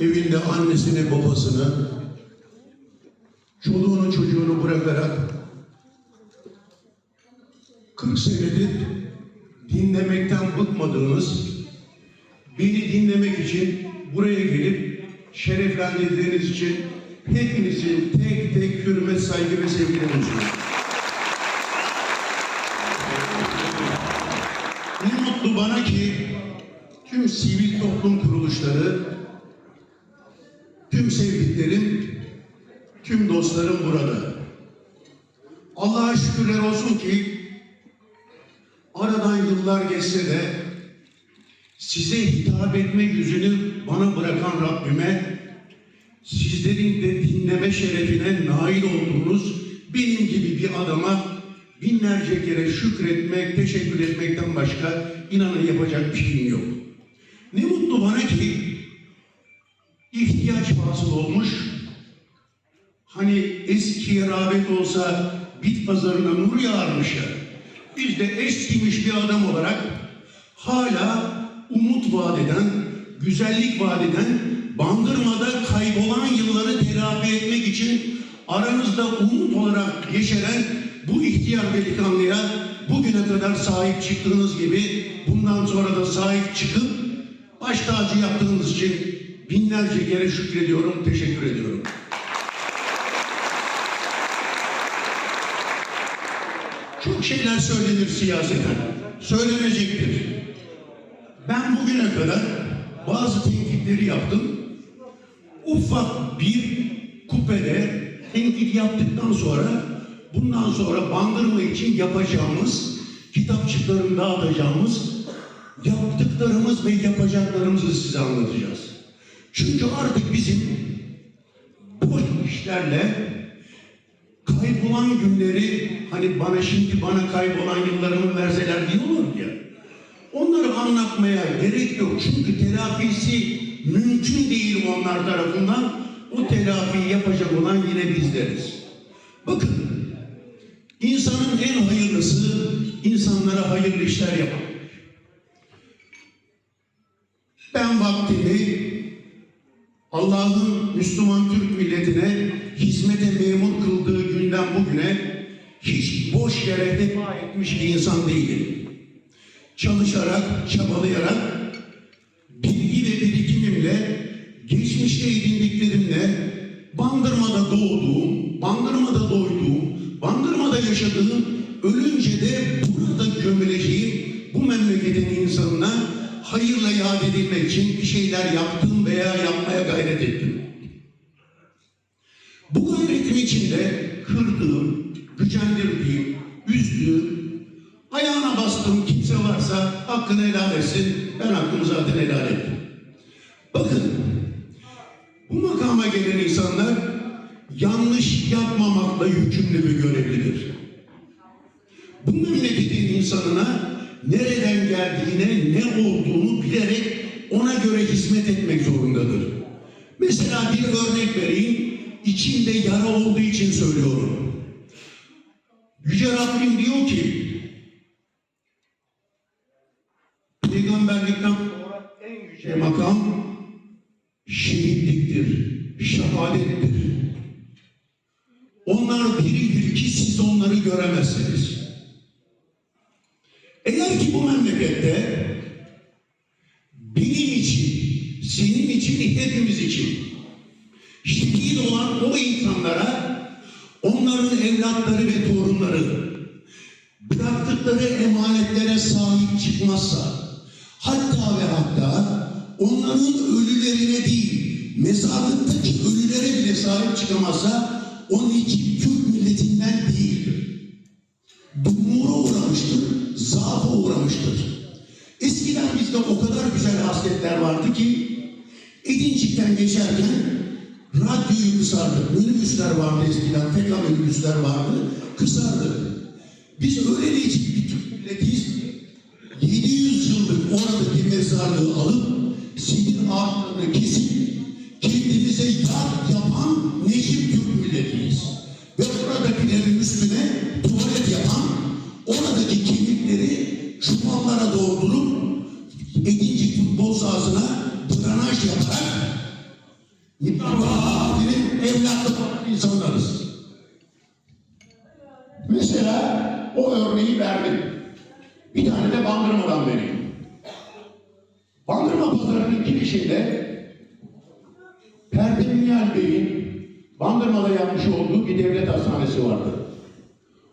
evinde annesini, babasını, çoluğunu, çocuğunu bırakarak 40 senedir dinlemekten bıkmadığınız, beni dinlemek için buraya gelip şereflendirdiğiniz için hepinizin tek tek hürmet, saygı ve sevgilerimi sunuyorum. Ne mutlu bana ki tüm sivil toplum kuruluşları, tüm sevdiklerim, tüm dostlarım burada. Allah'a şükürler olsun ki aradan yıllar geçse de size hitap etme yüzünü bana bırakan Rabbime sizlerin de dinleme şerefine nail olduğunuz benim gibi bir adama binlerce kere şükretmek, teşekkür etmekten başka inanın yapacak bir şeyim yok. Ne mutlu bana ki ihtiyaç hasıl olmuş. Hani eskiye rağbet olsa bit pazarına nur yağarmış ya. Biz de eskimiş bir adam olarak hala umut vaat eden, güzellik vaat eden, bandırmada kaybolan yılları telafi etmek için aranızda umut olarak yeşeren bu ihtiyar delikanlıya bugüne kadar sahip çıktığınız gibi bundan sonra da sahip çıkıp baş tacı yaptığınız için binlerce kere şükrediyorum, teşekkür ediyorum. Çok şeyler söylenir siyaseten. Söylenecektir. Ben bugüne kadar bazı tenkitleri yaptım. Ufak bir kupede tenkit yaptıktan sonra bundan sonra bandırma için yapacağımız, kitapçıklarını dağıtacağımız yaptıklarımız ve yapacaklarımızı size anlatacağız. Çünkü artık bizim bu işlerle kaybolan günleri hani bana şimdi bana kaybolan yıllarımı verseler diyorlar ya. Onları anlatmaya gerek yok. Çünkü telafisi mümkün değil onlar tarafından. O telafiyi yapacak olan yine bizleriz. Bakın, insanın en hayırlısı insanlara hayırlı işler yapmak. Ben vaktimi Allah'ın Müslüman Türk milletine hizmete memur kıldığı günden bugüne hiç boş yere vefa etmiş bir insan değilim. Çalışarak, çabalayarak, bilgi ve birikimimle, geçmişte edindiklerimle, bandırmada doğduğum, bandırmada doyduğum, bandırmada yaşadığım, ölünce de burada gömüleceğim bu memleketin insanına hayırla yad edilmek için bir şeyler yaptım veya yapmaya gayret ettim. Bu gayretim içinde kırdığım, gücendirdiğim, üzdüğüm, ayağına bastığım kimse varsa hakkını helal etsin. Ben hakkımı zaten helal ettim. Bakın, bu makama gelen insanlar yanlış yapmamakla yükümlü ve görevlidir. Bu memleketin insanına nereden geldiğine, ne olduğunu bilerek ona göre hizmet etmek zorundadır. Mesela bir örnek vereyim, içinde yara olduğu için söylüyorum. Yüce Rabbim diyor ki, Peygamberlikten sonra en yüce makam şehitliktir, şehadettir. Onlar biridir ki siz onları göremezsiniz. Eğer ki bu memlekette benim için, senin için, hepimiz için şehit olan o insanlara onların evlatları ve torunları bıraktıkları emanetlere sahip çıkmazsa hatta ve hatta onların ölülerine değil mezarlıktaki ölülere bile sahip çıkamazsa onun için Türk milletinden değildir. Dumura uğramıştır, zaafa uğramıştır. Eskiden bizde o kadar güzel hasletler vardı ki Edincik'ten geçerken radyoyu kısardık. Minibüsler vardı eskiden, feka minibüsler vardı. Kısardık. Biz öyle değişik bir Türk milletiyiz ki 700 yıllık oradaki mezarlığı alıp sinir ağaçlarını kesip kendimize yat yapan neşip Türk milletiyiz. Ve oradakilerin üstüne tuvalet yapan oradaki kemikleri çuvallara doldurup Edincik futbol sahasına drenaj yaparak evlatlık olan insanlarız. Mesela o örneği verdim. Bir tane de Bandırma'dan vereyim. Bandırma pazarının girişinde Pervin Nihal Bey'in Bandırma'da yapmış olduğu bir devlet hastanesi vardı.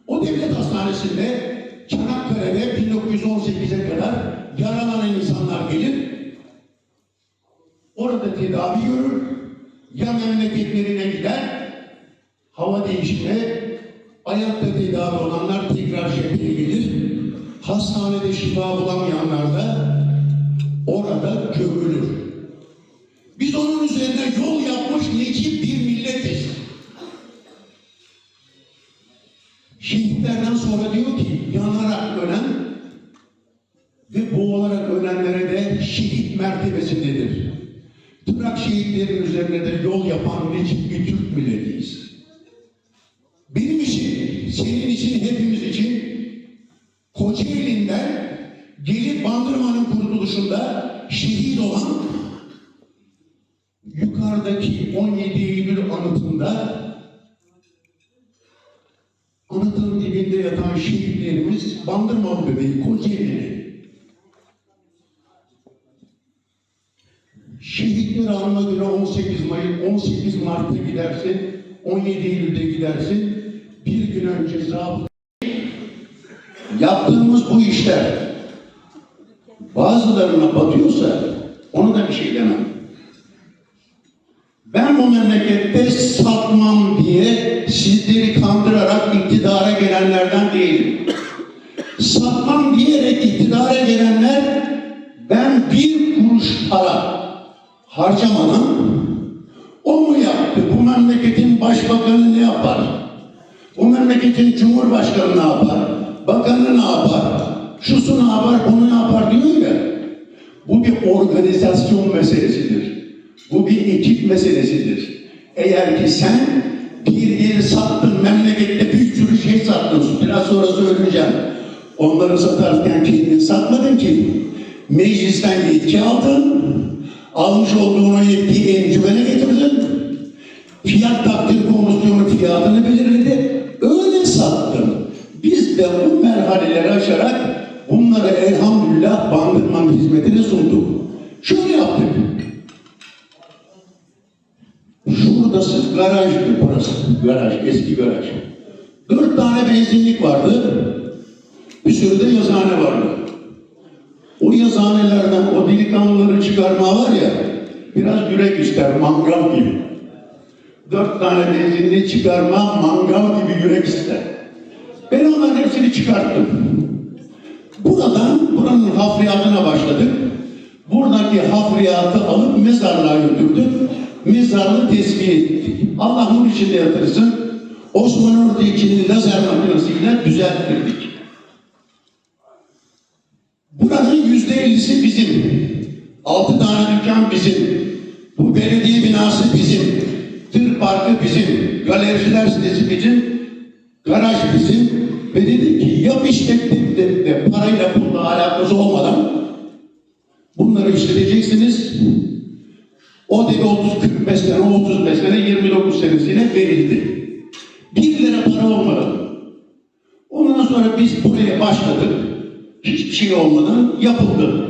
O devlet hastanesinde Çanakkale'de 1918'e kadar yaralanan insanlar gelir, orada tedavi görür, ya memleketlerine gider, hava değişimine, ayakta tedavi olanlar tekrar cepheye gelir, hastanede şifa bulamayanlar da orada gömülür. Biz onun üzerine yol yapmış necip bir milletiz. Şehitlerden sonra diyor ki yanarak ölen ve boğularak ölenlere de şehit mertebesindedir. Tırnak şehitlerin üzerine de yol yapan necip bir Türk milletiyiz. Benim için, senin için, hepimiz için Kocaeli'nden gelip Bandırma'nın kurtuluşunda şehit olan yukarıdaki 17 anıtın dibinde yatan şehitlerimiz Bandırma bebeği Kocaeli'li. Şehitler anma göre 18 Mayıs, 18 Mart'ta gidersin, 17 Eylül'de gidersin, bir gün önce zabıta Yaptığımız bu işler bazılarına batıyorsa ona da bir şey demem. Ben bu memlekette satmam diye sizleri kandırarak gelenlerden değilim. Satmam diyerek iktidara gelenler ben bir kuruş para harcamadan o mu yaptı? Bu memleketin başbakanı ne yapar? Bu memleketin cumhurbaşkanı ne yapar? Bakanı ne yapar? Şusu ne yapar? Bunu ne yapar diyor ya. Bu bir organizasyon meselesidir. Bu bir ekip meselesidir. Eğer ki sen bir yeri sattın, memlekette sürü şey sattın. Biraz sonra söyleyeceğim. Onları satarken kendin satmadın ki. Meclisten yetki aldın. Almış olduğun o yetkiyi encümene getirdin. Fiyat takdir komisyonu fiyatını belirledi. Öyle sattın. Biz de bu merhaleleri aşarak bunları elhamdülillah bandırmanın hizmetine sunduk. Şöyle yaptık. Şuradası garajdı burası. Garaj, eski garaj. Tane benzinlik vardı. Bir sürü de yazıhane vardı. O yazıhanelerden o delikanlıları çıkarma var ya, biraz yürek ister, mangal gibi. Dört tane benzinliği çıkarma, mangal gibi yürek ister. Ben onların hepsini çıkarttım. Buradan, buranın hafriyatına başladık. Buradaki hafriyatı alıp mezarlığa götürdük. Mezarlığı tesbih ettik. Allah nur içinde yatırsın. Osman Ördeğiç'in lazer makinesiyle düzelttirdik. Buranın yüzde ellisi bizim. Altı tane dükkan bizim. Bu belediye binası bizim. Tır parkı bizim. Galericiler sitesi bizim. Garaj bizim. Ve dedi ki yap dedi de parayla pulla alakası olmadan bunları işleteceksiniz. O dedi 30-45 sene, o 35 sene, 29 senesiyle verildi. Bir lira para olmadan. Ondan sonra biz buraya başladık. Hiçbir şey olmadan yapıldı.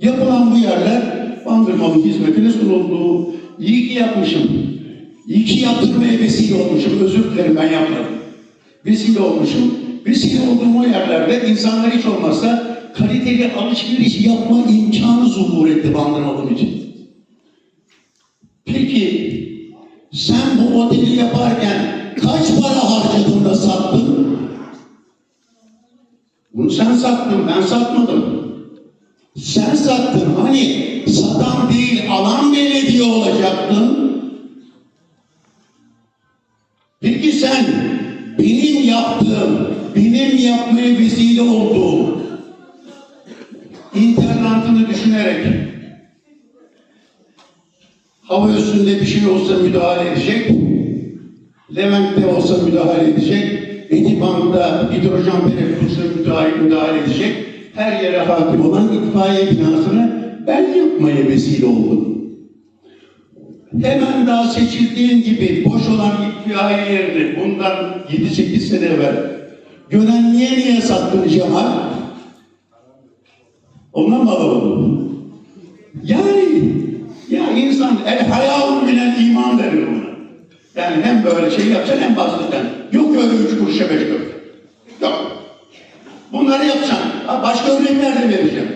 Yapılan bu yerler Bandırmalı hizmetine sunuldu. İyi ki yapmışım. İyi ki yaptırmaya vesile olmuşum. Özür dilerim ben yapmadım. Vesile olmuşum. Vesile olduğum o yerlerde insanlar hiç olmazsa kaliteli alışveriş yapma imkanı zuhur etti Bandırmalı için. Peki sen bu oteli yaparken kaç para harcadın da sattın? Bunu sen sattın, ben satmadım. Sen sattın. Hani satan değil, alan belediye olacaktın. Peki sen benim yaptığım, benim yapmaya vesile olduğum internatını düşünerek hava üstünde bir şey olsa müdahale edecek, Levent'te olsa müdahale edecek, Ediban'da hidrojen peroksitine müdahale, müdahale edecek, her yere hakim olan itfaiye binasını ben yapmaya vesile oldum. hemen daha seçildiğin gibi boş olan itfaiye yerini bundan 7-8 sene evvel Gönenli'ye niye sattın Cemal? Ondan mı alamadın? Yani ya insan el hayal bilen iman buna. Yani hem böyle şey yapacaksın hem bastıracaksın. Yok öyle üç kuruşa beş kuruş. Yok. Bunları yapacaksın. Ha, başka örnekler de vereceğim.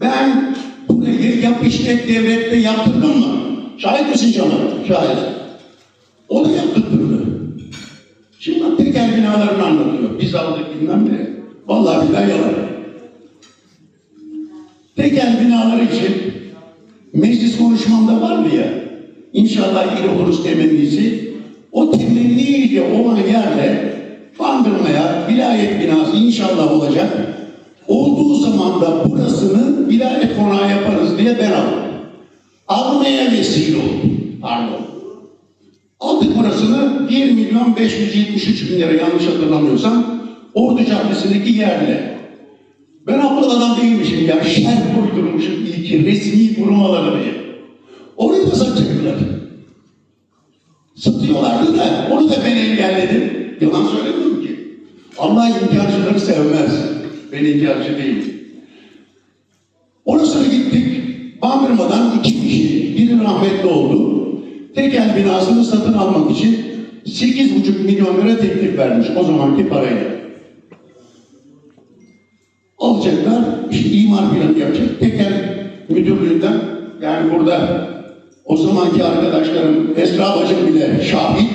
Ben yap işlet devlette yaptırdım mı? Şahit misin Cemal? Şahit. O da yaptırdı. Şimdi tekel binalarını anlatıyor. Biz aldık bilmem ne. Vallahi billahi yalan. Tekel binaları için meclis konuşmamda vardı ya. İnşallah iyi oluruz temennisi. O temenniyle olan yerde bandırmaya vilayet binası inşallah olacak. Olduğu zaman da burasını vilayet konağı yaparız diye ben aldım. Almaya vesile oldum. Pardon. Aldık burasını 1 milyon 573 bin lira yanlış hatırlamıyorsam Ordu Caddesi'ndeki yerle. Ben aptal adam değilmişim ya. Şer uydurmuşum iyi resmi kurumaları diye. Orayı da satacaklar. Satıyorlardı da onu da ben engelledim. Yalan söylemiyorum ki. Allah inkarcıları sevmez. Ben inkarcı değilim. Orasına gittik. Bandırmadan iki kişi. Biri rahmetli oldu. Tekel binasını satın almak için 8,5 milyon lira teklif vermiş o zamanki parayla. Alacaklar, işte imar planı yapacak. Tekel müdürlüğünden, yani burada o zamanki arkadaşlarım, Esra Bacım bile şahit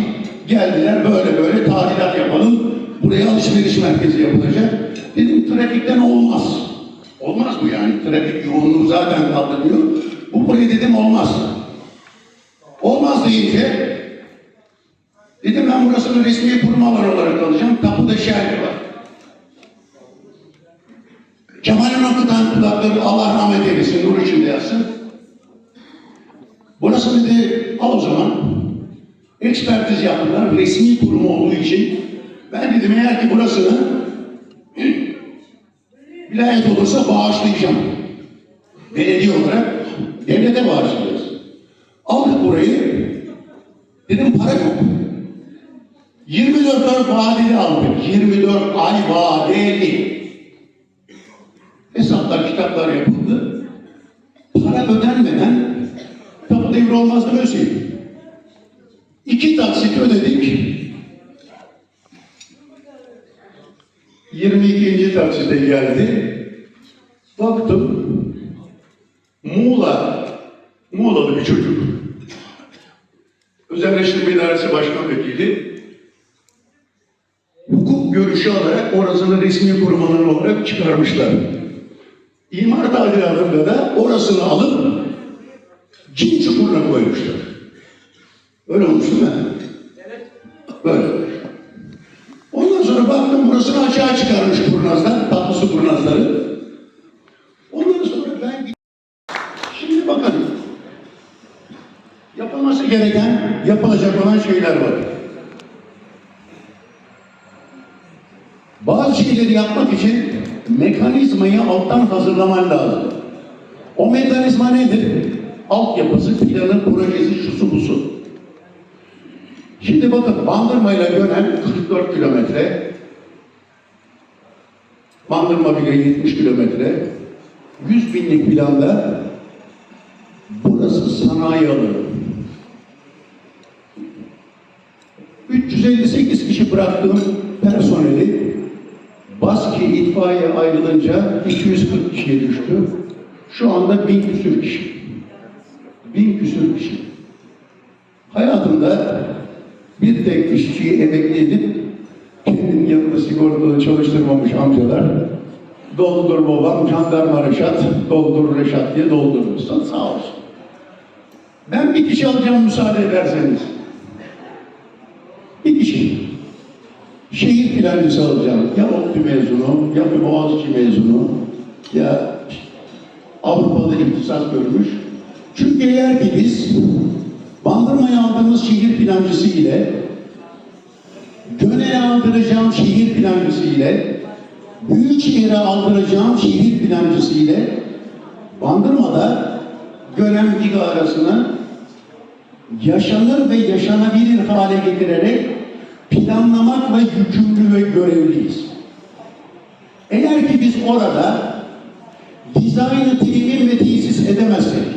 geldiler böyle böyle tadilat yapalım. Buraya alışveriş merkezi yapılacak. Dedim trafikten olmaz. Olmaz bu yani. Trafik yoğunluğu zaten kaldırıyor. Bu buraya dedim olmaz. Olmaz deyince dedim ben burasını resmi kurmalar olarak alacağım. Kapıda şerhi var. Kemal'in okutan kulakları Allah rahmet eylesin, nur içinde yatsın. Burası dedi, al o zaman. Ekspertiz yaptılar, resmi kurum olduğu için. Ben dedim eğer ki burasını vilayet olursa bağışlayacağım. Belediye olarak devlete bağışlayacağız. Aldık burayı. Dedim para yok. 24 ay vadeli aldık. 24 ay vadeli. Hesaplar, kitaplar yapıldı. Para ödenmeden tapu devri olmaz da böyle şey. İki taksit ödedik. 22. taksite geldi. Baktım. Muğla, Muğla'lı bir çocuk. Özelleştirme İdaresi Başkan Vekili. Hukuk görüşü alarak orasını resmi kurumanın olarak çıkarmışlar. İmar tadilatında da orasını alıp cin çukuruna koymuşlar. Öyle olmuş değil mi? Böyle. Ondan sonra baktım burasını açığa çıkarmış kurnazlar, tatlı su kurnazları. Ondan sonra ben Şimdi bakın. Yapılması gereken, yapılacak olan şeyler var. Bazı şeyleri yapmak için mekanizmayı alttan hazırlaman lazım. O mekanizma nedir? Altyapısı, planı, projesi, şusu busu. Şimdi bakın Bandırma ile Gönen 44 kilometre. Bandırma bile 70 kilometre. 100 binlik planda burası sanayi alanı. 358 kişi bıraktığım personeli Baski itfaiye ayrılınca 240 kişiye düştü. Şu anda bin küsür kişi. Bin küsür kişi. Hayatımda bir tek işçiyi emekli edip kendinin yanında sigortalı çalıştırmamış amcalar doldur babam, jandarma Reşat, doldur Reşat diye doldurmuşsan sağ olsun. Ben bir kişi alacağım müsaade ederseniz. Bir kişi. Şehir plancısı alacağım. Ya ODTÜ mezunu, ya bir Boğaziçi mezunu, ya Avrupa'da ihtisas görmüş. Çünkü eğer ki biz Bandırma'ya aldığımız şehir plancısı ile Göne'ye aldıracağım şehir plancısı ile Büyükşehir'e aldıracağım şehir plancısı ile Bandırma'da Gönen Giga arasına yaşanır ve yaşanabilir hale getirerek planlamakla yükümlü ve görevliyiz. Eğer ki biz orada dizaynı temin ve tesis edemezsek,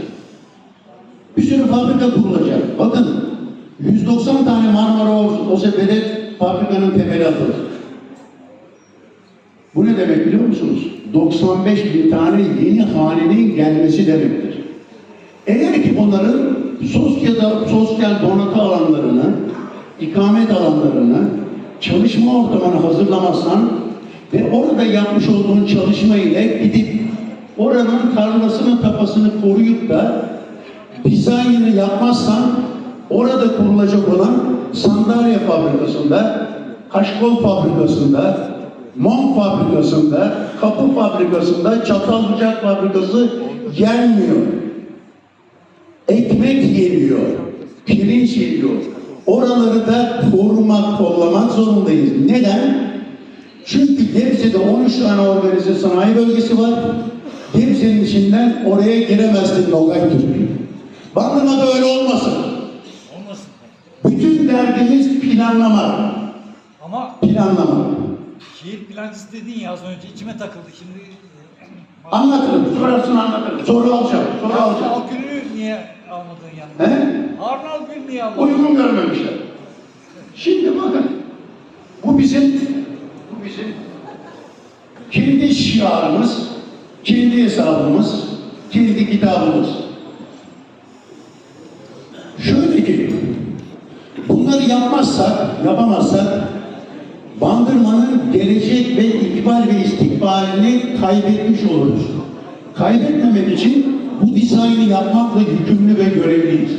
fabrika kurulacak. Bakın 190 tane Marmara OSB'de fabrikanın temeli atılır. Bu ne demek biliyor musunuz? 95 bin tane yeni hanenin gelmesi demektir. Eğer ki onların sosyal, sosyal donatı alanlarını, ikamet alanlarını, çalışma ortamını hazırlamazsan ve orada yapmış olduğun çalışma ile gidip oranın tarlasını, tapasını koruyup da dizaynını yapmazsan orada kurulacak olan sandalye fabrikasında, kaşkol fabrikasında, mum fabrikasında, kapı fabrikasında, çatal bıçak fabrikası gelmiyor. Ekmek geliyor, pirinç geliyor. Oraları da korumak, kollamak zorundayız. Neden? Çünkü Gebze'de 13 tane organize sanayi bölgesi var. Gebze'nin içinden oraya giremezsin Nogay Türk. Bandırmada öyle olmasın. Olmasın. Bütün derdimiz planlama. Ama Planlama. şehir plancısı dedin ya az önce içime takıldı şimdi. e, Anlatırım, sorarsan anlatırım. Soru alacağım, soru Harun alacağım. Algün'ü niye almadın yanına? He? Harun Algün niye almadın? Uygun görmemişler. Şimdi bakın, bu bizim, bu bizim kendi şiarımız, kendi hesabımız, kendi kitabımız. Şöyle ki, bunları yapmazsak, yapamazsak, Bandırma'nın gelecek ve ikbal ve istikbalini kaybetmiş oluruz. Kaybetmemek için bu dizaynı yapmakla yükümlü ve görevliyiz.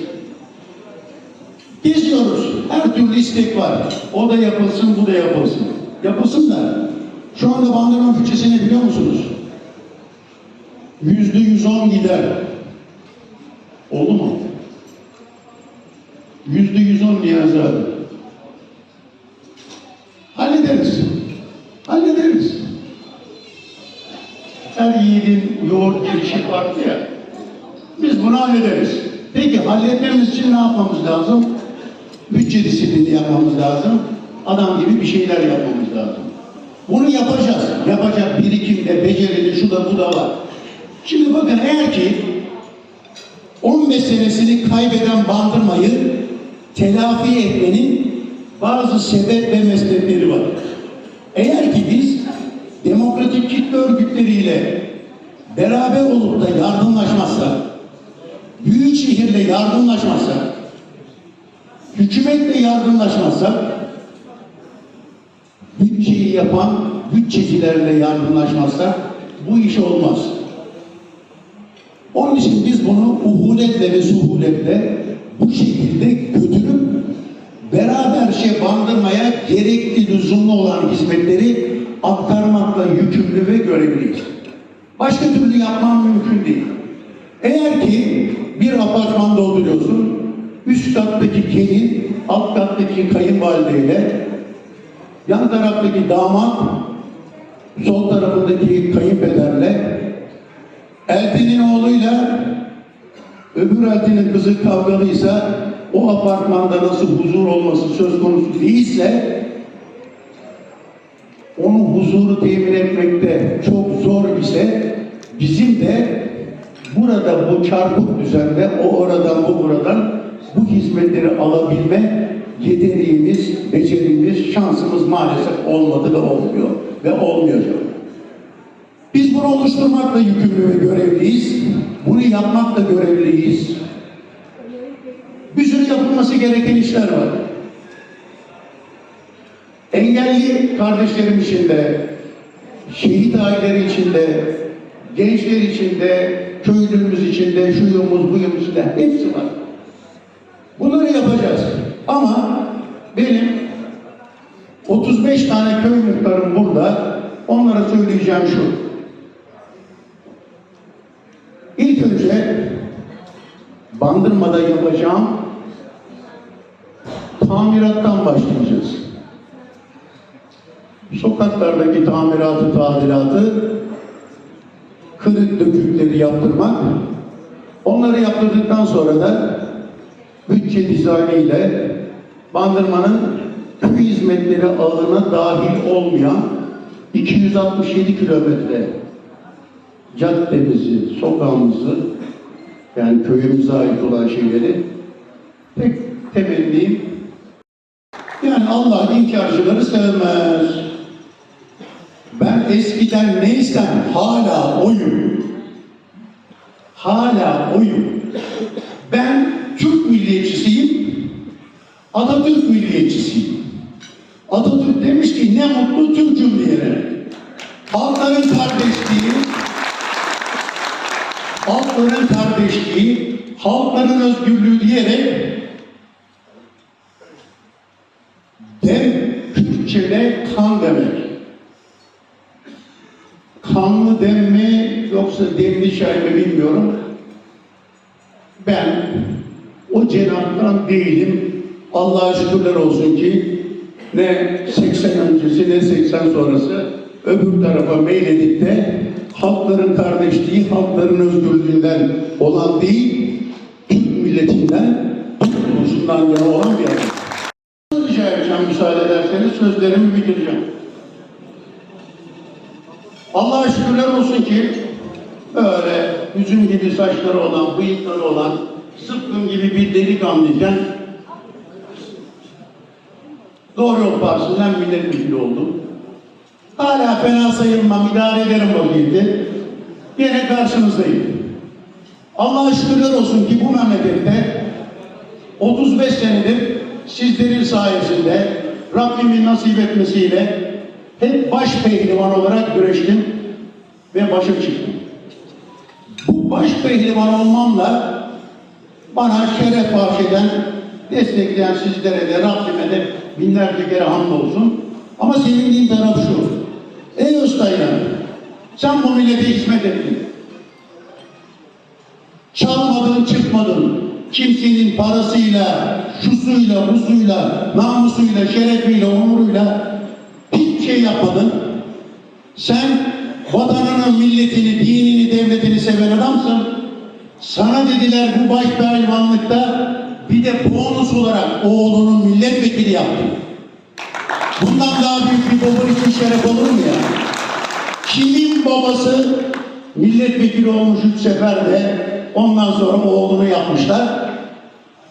Geziyoruz. Her türlü istek var. O da yapılsın, bu da yapılsın. Yapılsın da şu anda Bandırma bütçesini biliyor musunuz? Yüzde yüz on gider. Oldu mu? Yüzde yüz on Niyazi abi. Hallederiz. Hallederiz. Her yiğidin yoğurt girişi farklı ya. Biz bunu hallederiz. Peki halletmemiz için ne yapmamız lazım? Bütçe disiplini yapmamız lazım. Adam gibi bir şeyler yapmamız lazım. Bunu yapacağız. Yapacak birikimde, becerili, şu da bu da var. Şimdi bakın eğer ki 15 senesini kaybeden bandırmayı telafi etmenin bazı sebep ve meslekleri var. Eğer ki biz demokratik kitle örgütleriyle beraber olup da yardımlaşmazsak, büyük şehirle yardımlaşmazsak, hükümetle yardımlaşmazsak, bütçeyi yapan bütçecilerle yardımlaşmazsak bu iş olmaz. Onun için biz bunu uhuletle ve suhuletle bu şekilde götürüp beraber şey bandırmaya gerekli lüzumlu olan hizmetleri aktarmakla yükümlü ve görevliyiz. Başka türlü yapmam mümkün değil. Eğer ki bir apartmanda oturuyorsun, üst kattaki gelin, alt kattaki kayınvalideyle, yan taraftaki damat, sol tarafındaki kayınpederle, eltinin oğluyla öbür eltinin kızı kavgalıysa o apartmanda nasıl huzur olması söz konusu değilse onun huzuru temin etmekte çok zor ise bizim de burada bu çarpık düzende o oradan bu buradan bu hizmetleri alabilme yeteneğimiz, becerimiz, şansımız maalesef olmadı ve olmuyor ve olmayacak. Biz bunu oluşturmakla yükümlü ve görevliyiz. Bunu yapmakla görevliyiz. Bir sürü yapılması gereken işler var. Engelli kardeşlerim için de, şehit aileleri için de, gençler için de, köylümüz için de, şuyumuz, buyumuz için de hepsi var. Bunları yapacağız. Ama benim 35 tane köy muhtarım burada. Onlara söyleyeceğim şu. İlk önce Bandırma'da yapacağım tamirattan başlayacağız. Sokaklardaki tamiratı, tadilatı, kırık dökükleri yaptırmak. Onları yaptırdıktan sonra da bütçe dizaynıyla Bandırma'nın köy hizmetleri ağına dahil olmayan 267 kilometre caddemizi, sokağımızı yani köyümüze ait olan şeyleri tek temennim yani Allah inkarcıları sevmez. Ben eskiden neysem hala oyum. Hala oyum. Ben Türk milliyetçisiyim. Atatürk milliyetçisiyim. Atatürk demiş ki ne mutlu Türk'üm diyerek. Halkların kardeşliği, halkların kardeşliği, halkların özgürlüğü diyerek dem Türkçe'de kan demek. Kanlı dem mi yoksa demli çay mı bilmiyorum. Ben o cenaptan değilim. Allah'a şükürler olsun ki ne 80 öncesi ne 80 sonrası öbür tarafa meyledip de halkların kardeşliği, halkların özgürlüğünden olan değil, Türk milletinden, Türk yana olan bir adam. Rica edeceğim müsaade ederseniz sözlerimi bitireceğim. Allah'a şükürler olsun ki böyle yüzüm gibi saçları olan, bıyıkları olan, sıkkın gibi bir delikanlıyken Doğru Yol Partisi'nden milletvekili oldum. Hala fena sayılmam, idare ederim vaziyeti. Yine karşınızdayım. Allah'a şükürler olsun ki bu memlekette 35 senedir sizlerin sayesinde Rabbimin nasip etmesiyle hep baş pehlivan olarak güreştim ve başa çıktım. Bu baş pehlivan olmamla bana şeref bahşeden, destekleyen sizlere de Rabbime de binlerce kere hamdolsun. Ama sevindiğim taraf şu. Ey Öztaylan, sen bu millete hizmet ettin. Çalmadın, çıkmadın. Kimsenin parasıyla, şusuyla, busuyla, namusuyla, şerefiyle, onuruyla hiçbir şey yapmadın. Sen vatanını, milletini, dinini, devletini seven adamsın. Sana dediler bu baş pehlivanlıkta bir de bonus olarak oğlunun milletvekili yaptın. Bundan daha büyük bir baba için şeref olur mu ya? Kimin babası milletvekili olmuş üç seferde ondan sonra oğlunu yapmışlar.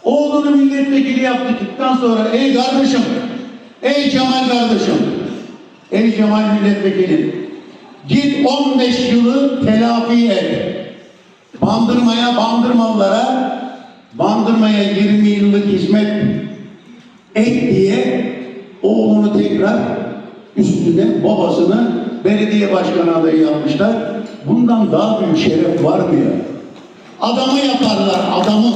Oğlunu milletvekili yaptıktan sonra ey kardeşim, ey Cemal kardeşim, ey Cemal milletvekili git 15 yılı telafi et. Bandırmaya, bandırmalılara, bandırmaya 20 yıllık hizmet et diye oğlunu tekrar üstüne babasını belediye başkanı adayı yapmışlar. Bundan daha büyük şeref var mı ya? Adamı yaparlar, adamı.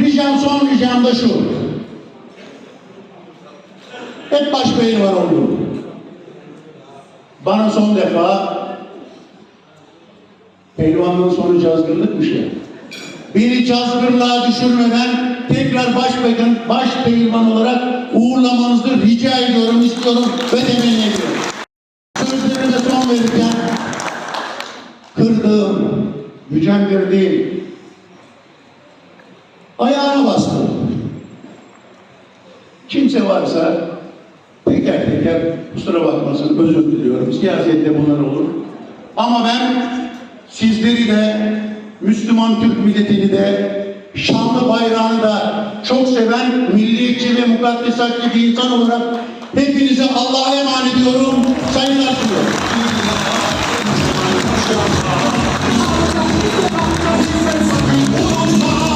Ricam son ricam da şu. Hep baş var oldu. Bana son defa pehlivanlığın sonu cazgırlıkmış ya. Beni cazgırlığa düşürmeden tekrar başbakan, baş pehlivan olarak uğurlamanızı rica ediyorum, istiyorum ve temenni ediyorum. Sözlerime son verirken kırdığım, gücendirdiğim, ayağına bastım. Kimse varsa teker teker kusura bakmasın özür diliyorum. Siyasette bunlar olur. Ama ben sizleri de Müslüman Türk milletini de, şanlı bayrağını da çok seven milliyetçi ve mukaddesatçı bir insan olarak hepinize Allah'a emanet ediyorum. Saygılar sunuyorum. Allah'a emanet